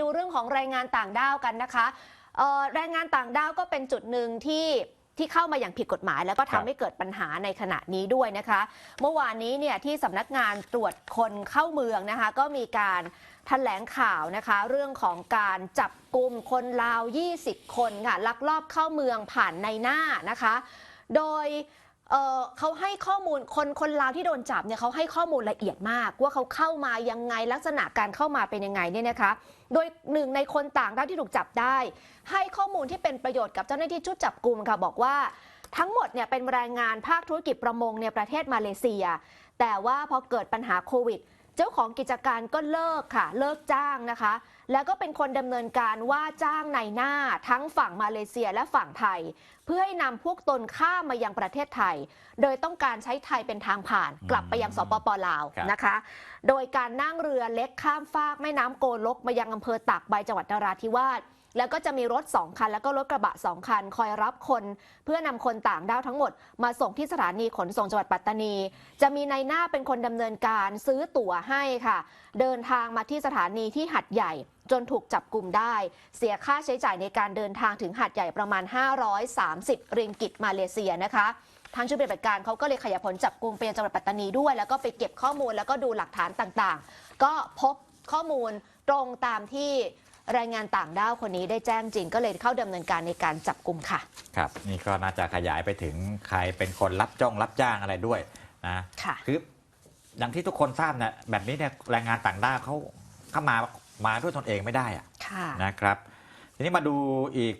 ดูเรื่องของแรงงานต่างด้าวกันนะคะเอ่อแรงงานต่างด้าวก็เป็นจุดหนึ่งที่ที่เข้ามาอย่างผิดกฎหมาย แล้วก็ครัทำบให้เกิดปัญหาในขณะนี้ด้วยนะคะ เมื่อวานนี้เนี่ยที่สำนักงานตรวจคนเข้าเมืองนะคะ ก็มีการแถลงข่าวนะคะ เรื่องของการจับกลุ่มคนลาว 20 คนค่ะลักลอบเข้าเมืองผ่านในหน้านะคะ โดย เอ่อเขาให้ข้อมูลคนคนลาวที่โดนจับเนี่ยเขาให้ข้อมูลละเอียดมาก ว่าเขาเข้ามายังไงลักษณะการเข้ามาเป็นยังไงเนี่ยนะคะ โดยหนึ่งในคนต่างด้าวที่ถูกจับได้ ให้ข้อมูลที่เป็นประโยชน์กับเจ้าหน้าที่ชุดจับกลุ่มค่ะบอกว่า ทั้งหมดเนี่ยเป็นแรงงานภาคธุรกิจประมงในประเทศมาเลเซีย แต่ว่าพอเกิดปัญหาโควิด เจ้าของกิจการก็เลิกค่ะ เลิกจ้างนะคะ แล้วก็เป็นคนดำเนินการว่าจ้างในหน้าทั้งฝั่งมาเลเซียและฝั่งไทย เพื่อให้นำพวกตนข้ามมายังประเทศไทย โดยต้องการใช้ไทยเป็นทางผ่าน กลับไปยังสปปลาวครับนะคะ โดยการนั่งเรือเล็กข้ามฟากแม่น้ำโกลกมายังอำเภอตากใบจังหวัดนราธิวาส แล้วก็จะมีรถ 2 คัน แล้วก็รถกระบะ 2 คัน คอยรับคน เพื่อนำคนต่างด้าวทั้งหมด มาส่งที่สถานีขนส่งจังหวัดปัตตานี จะมีในหน้าเป็นคนดำเนินการซื้อตั๋วให้ค่ะ เดินทางมาที่สถานีที่หัดใหญ่จนถูกจับกลุ่มได้ เสียค่าใช้จ่ายในการเดินทางถึงหัดใหญ่ประมาณ 530 ริงกิตมาเลเซียนะคะทางชุดปฏิบัติการเขาก็เลยขยายผลจับกลุ่มไปยังจังหวัดปัตตานีด้วย แล้วก็ไปเก็บข้อมูลแล้วก็ดูหลักฐานต่างๆ ก็พบข้อมูลตรงตามที่ แรงงานต่างด้าวคนนี้ได้แจ้งจริง ก็เลยเข้าดำเนินการในการจับกลุ่มค่ะ ครับ นี่ก็น่าจะขยายไปถึงใครเป็นคนรับจ้องรับจ้างอะไรด้วยนะค่ะคืออย่างที่ทุกคนทราบนะแบบนี้เนี่ยแรงงานต่างด้าวเขาเข้ามามาด้วยตนเองไม่ได้อะค่ะนะครับ ทีนี้มาดูอีก